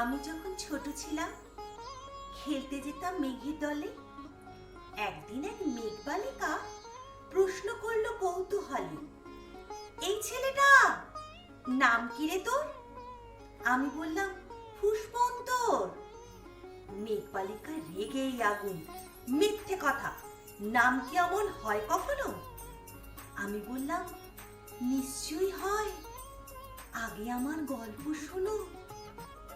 আমি যখন ছোট ছিলাম, খেলতে যেতাম মেঘের দলে। একদিন এক মেঘ বালিকা প্রশ্ন করল কৌতূহলে, এই ছেলেটা, নাম কি রে তোর? আমি বললাম, পুষ্পন্তর। মেঘ বালিকা রেগেই আগুন, মিথ্যে কথা, নাম কি এমন হয় কখনো? আমি বললাম, নিশ্চয়ই হয়। আগে আমার গল্প শোনো।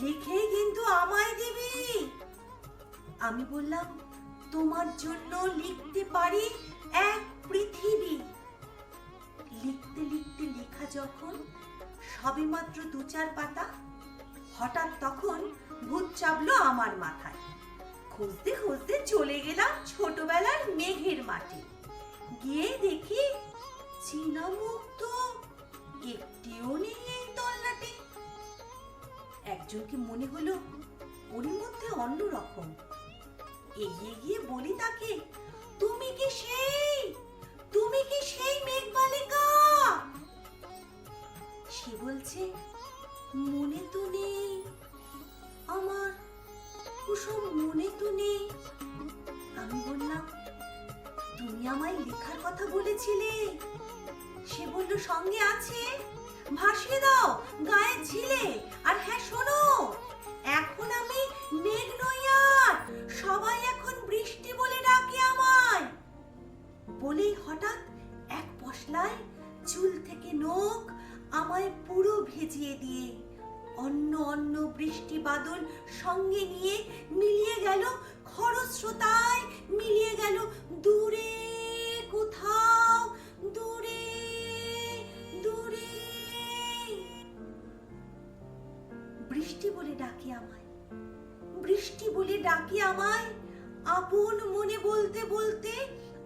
লিখেই কিন্তু আমায় দিবি। আমি বললাম, তোমার জন্য লিখতে পারি এক পৃথিবী। লিখতে লিখতে, লেখা যখন সবে মাত্র দু চার পাতা, হঠাৎ তখন ভূত চাপলো আমার মাথায়। খুঁজতে খুঁজতে চলে গেলাম ছোটবেলার মেঘের মাঠে। গিয়ে দেখি একজনকে মনে হলো? ওর মধ্যে অন্য রকম। এগিয়ে গিয়ে বলি তাকে, তুমি কি সেই? তুমি কি সেই মেঘ বালিকা সে বলছে, মনে তো নেই। আমার কুসুম মনে তো নেই। আমি বললাম, তুমি আমায় লেখার কথা বলেছিলে। সে বলল, সঙ্গে আছে। ভাসিয়ে দাও। এক পশলায় চুল থেকে নখ আমায় পুরো ভেজিয়ে দিয়ে অন্য অন্য বৃষ্টি বাদল সঙ্গে নিয়ে মিলিয়ে গেল খরস্রোতায়, মিলিয়ে গেল দূরে কোথাও, দূরে দূরে। বৃষ্টি বলে ডাকে আমায়, বৃষ্টি বলে ডাকে আমায়, আপন মনে বলতে বলতে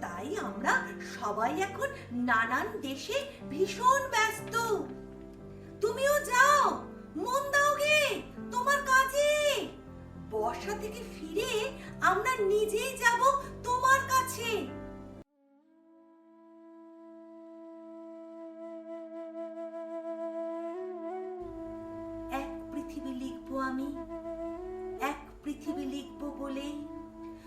তাই আমরা সবাই এখন নানান দেশে ভীষণ ব্যস্ত। তুমিও যাও, মন দাও গে, তোমার কাজে। বর্ষা থেকে ফিরে আমরা নিজেই যাব তোমার কাছে। এক পৃথিবী লিখব আমি, এক পৃথিবী লিখব বলে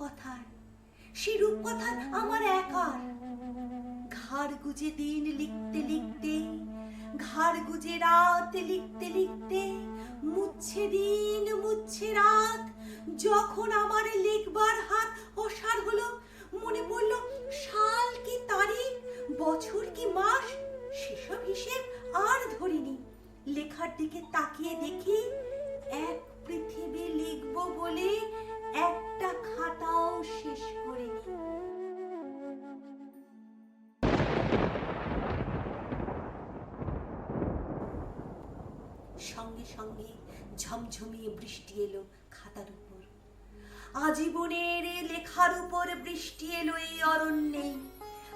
রূপকথার। সে রূপকথার আমার একার। ঘাড় গুজে দিন লিখতে লিখতে, ঘাড় গুজে রাত লিখতে লিখতে মুচ্ছে দিন মুচ্ছে রাত। যখন আমার লিখবার হাত অসার হলো, মনে পড়ল, সাল কি তারিখ, বছর কি মাস, সেসব হিসেব আর ধরিনি। লেখার দিকে তাকিয়ে দেখি, এক পৃথিবী লিখব বলে একটা খাতাও শেষ করিনি। সঙ্গে সঙ্গে ঝমঝমিয়ে বৃষ্টি এলো খাতার উপর। আজীবনের লেখার উপর বৃষ্টি এলো এই অরণ্যে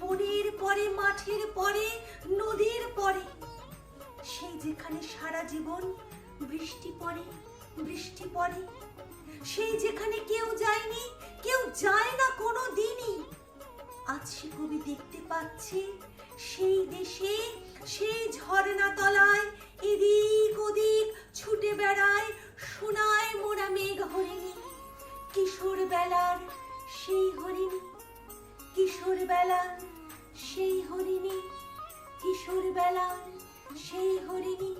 বনের পরে, মাঠের পরে, নদীর পরে। সেই যেখানে সারা জীবন বৃষ্টি পড়ে বৃষ্টি পড়ে, সেই যেখানে কেউ যায়নি, কেউ যায় না কোনো দিনই। আজ সে কবি দেখতে পাচ্ছে, সেই দেশে, সেই ঝর্ণা তলায়, এদিক ওদিক ছুটে বেড়ায় সোনায় মোরা মেঘ হরিণী। কিশোর বেলার সেই হরিণী। কিশোর বেলার সেই হরিণী কিশোর বেলার সেই হরিণী।